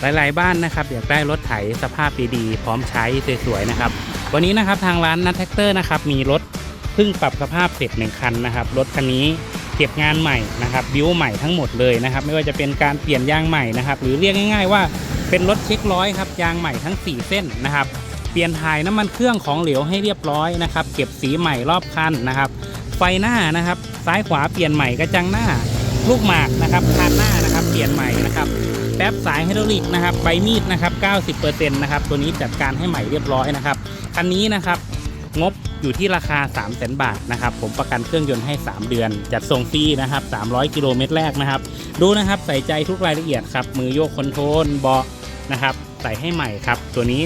หลาย ๆ บ้านนะครับอยากได้รถไถสภาพดีๆพร้อมใช้สวยๆนะครับ วันนี้นะครับทางร้านนัทแท็กเตอร์นะครับมีรถเพิ่งปรับสภาพเสร็จหนึ่งคันนะครับรถคันนี้เก็บงานใหม่นะครับบิวใหม่ทั้งหมดเลยนะครับ ไม่ว่าจะเป็นการเปลี่ยนยางใหม่นะครับหรือเรียกง่าย ๆ ว่าเป็นรถเช็คร้อยครับยางใหม่ทั้ง 4 เส้นนะครับเปลี่ยนถ่ายน้ำมันเครื่องของเหลวให้เรียบร้อยนะครับเก็บสีใหม่รอบคันนะครับ ไฟหน้านะครับซ้ายขวาเปลี่ยนใหม่กระจังหน้าลูกหมากนะครับคานหน้านะครับ เปลี่ยนใหม่นะครับ แป๊บสายไฮดรอลิกนะครับใบมีดนะครับ90%นะครับตัวนี้จัดการให้ใหม่เรียบร้อยนะครับคันนี้นะครับงบอยู่ที่ราคา 3 0 0 0 0 0 บาทนะครับ ผมประกันเครื่องยนต์ให้ 3 เดือน จัดส่งฟรีนะครับ 300 กิโลเมตรแรกนะครับ ดูนะครับใส่ใจทุกรายละเอียดครับ มือโยกคอนโทรลเบาะนะครับ ใส่ให้ใหม่ครับ ตัวนี้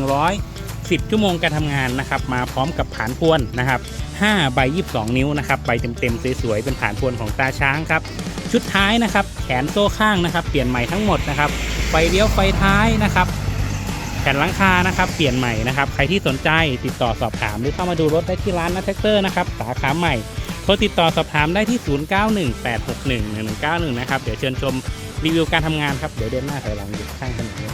2,100 10 ชั่วโมงการทำงานนะครับมาพร้อมกับผานพวนนะครับ5ใบ22 นิ้วนะครับใบเต็มๆสวยๆเป็นผานพวนของตาช้างครับชุดท้ายนะครับแขนโซ่ข้างนะครับ เปลี่ยนใหม่ทั้งหมดนะครับไฟเลี้ยวไฟท้ายนะครับแผ่นหลังคานะครับ เปลี่ยนใหม่นะครับ ใครที่สนใจติดต่อสอบถามหรือเข้ามาดูรถได้ที่ร้านนัทแท็กเตอร์นะครับสาขาใหม่โทรติดต่อสอบถามได้ที่ 0918611191 นะครับ เดี๋ยวเชิญชมรีวิวการทำงานครับ เดี๋ยวเดินหน้าถอยหลังอยู่ข้างถนนนี้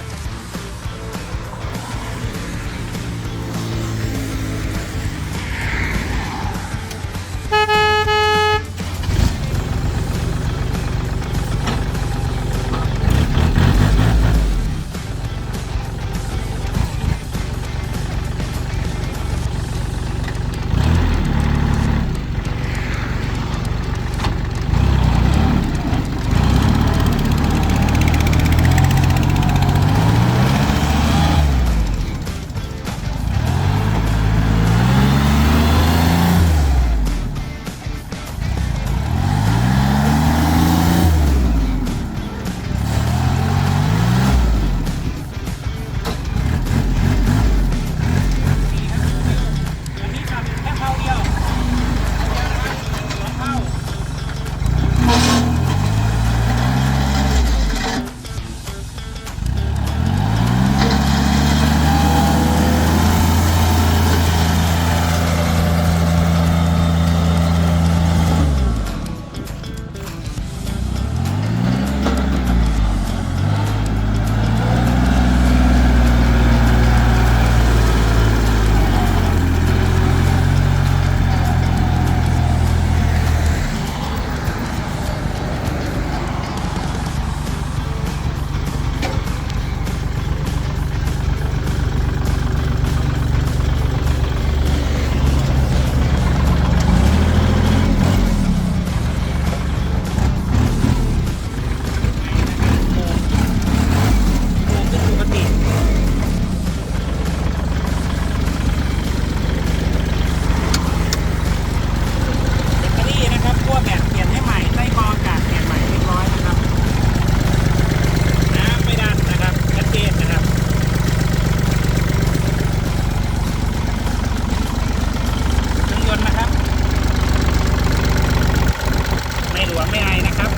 ไม่ไม่ไอนะครับ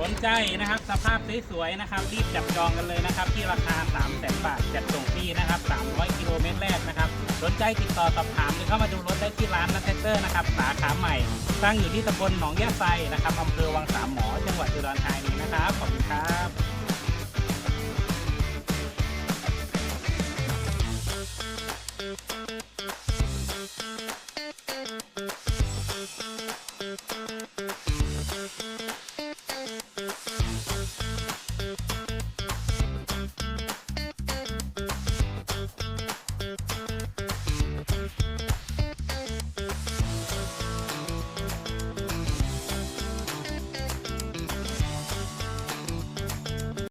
สนใจนะครับสภาพสวยๆนะครับ รีบจับจองกันเลยนะครับ ที่ราคา3 0 0 0 0 0บาทจัดส่งฟรีนะครับ 300 กิโลเมตรแรกนะครับ สนใจติดต่อสอบถามหรือเข้ามาดูรถได้ที่ร้านนัทเตอร์นะครับสาขาใหม่ ตั้งอยู่ที่ตำบลหนองยะไซนะครับอำเภอวังสามหมอ จังหวัดอุดรธานีนะครับขอบคุณครับ